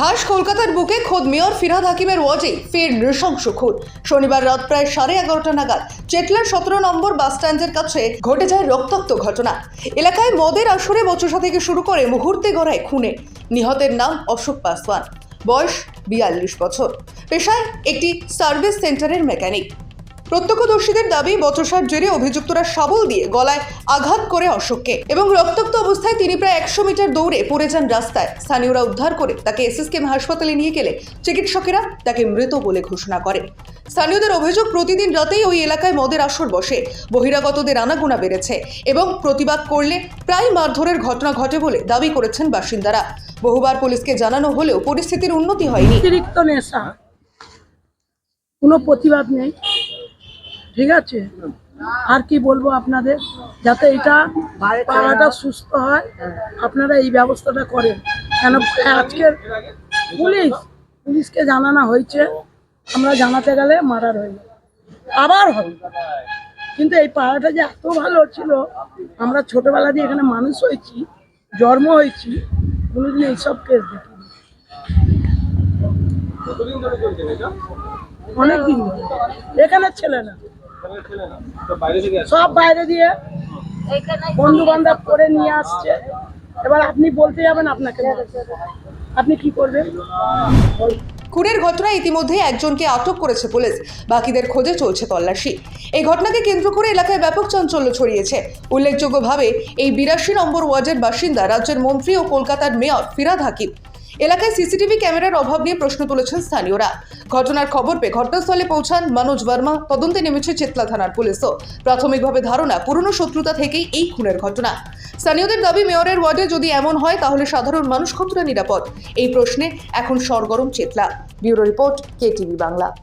খাস কলকাতার বুকে খোদ মেয়র ফিরহাদ হাকিমের ওয়াজে ফের নৃশংস খুন। শনিবার রাত প্রায় সাড়ে এগারোটা নাগাদ চেটলার সতেরো নম্বর বাস স্ট্যান্ডের কাছে ঘটে যায় রক্তাক্ত ঘটনা। এলাকায় মদের আসরে বচসা থেকে শুরু করে মুহূর্তে গড়ায় খুনে। নিহতের নাম অশোক পাসওয়ান। বয়স বিয়াল্লিশ বছর। পেশায় একটি সার্ভিস সেন্টারের মেকানিক। প্রত্যক্ষদর্শীদের দাবি বচসার জেরে অভিযুক্তরা শাবল দিয়ে গলায় আঘাত করে অশোককে এবং রক্তাক্ত অবস্থায় তিনি প্রায় একশো মিটার দৌড়ে পড়ে যান রাস্তায়। স্থানীয়রা উদ্ধার করে তাকে এসএসকেএম হাসপাতালে নিয়ে গেলে চিকিৎসকেরা তাকে মৃত বলে ঘোষণা করে স্থানীয়দের অভিযোগ, প্রতিদিন রাতেই ওই এলাকায় মদের আসর বসে। বহিরাগতদের আনাগোনা বেড়েছে এবং প্রতিবাদ করলে প্রায় মারধরের ঘটনা ঘটে বলে দাবি করেছেন বাসিন্দারা। বহুবার পুলিশকে জানানো হলেও পরিস্থিতির উন্নতি হয়নি। কোনো প্রতিবাদ নেই। ঠিক আছে? আর কি বলব আপনাদের? যাতে এটা পাড়াটা সুস্থ হয়। আপনারা এই ব্যবস্থাটা করেন। কেন আজকের পুলিশ, পুলিশকে জানানো হয়েছে। আমরা জানাতে গেলে মারার হয়ে আবার হবে। কিন্তু এই পাড়াটা যে এত ভালো ছিল, আমরা ছোটবেলা দিয়ে এখানে মানুষ হয়েছি, জন্ম হয়েছি, কোনোদিন এইসব কেস দেখিনি। কতদিন ধরে। অনেক দিন এখানে ছেলে না। সব বাইরে দিয়ে বন্ধু বান্ধব করে নিয়ে আসছে। এবার আপনি বলতে যাবেন আপনাকে। আপনি কি করবেন? খুনের ঘটনায় ইতিমধ্যে একজনকে আটক করেছে পুলিশ। বাকিদের খোঁজে চলছে তল্লাশি। এই ঘটনাকে কেন্দ্র করে এলাকায় ব্যাপক চাঞ্চল্য ছড়িয়েছে। উল্লেখযোগ্যভাবে, এই বিরাশি নম্বর ওয়ার্ডের বাসিন্দা, রাজ্যের মন্ত্রী ও কলকাতার মেয়র ফিরাদ হাকিম। এলাকায় সিসিটিভি ক্যামেরার অভাব নিয়ে প্রশ্ন তুলেছেন স্থানীয়রা। ঘটনার খবর পেয়ে ঘটনাস্থলে পৌঁছান মনোজ বর্মা। তদন্তে নেমেছে চেতলা থানার পুলিশও। প্রাথমিকভাবে ধারণা, পুরনো শত্রুতা থেকেই এই খুনের ঘটনা। স্থানীয়দের দাবি, মেয়রের ওয়ার্ডে যদি এমন হয়, তাহলে সাধারণ মানুষ কতটা নিরাপদ? এই প্রশ্নে এখন সরগরম Chetla. Bureau report KTV Bangla.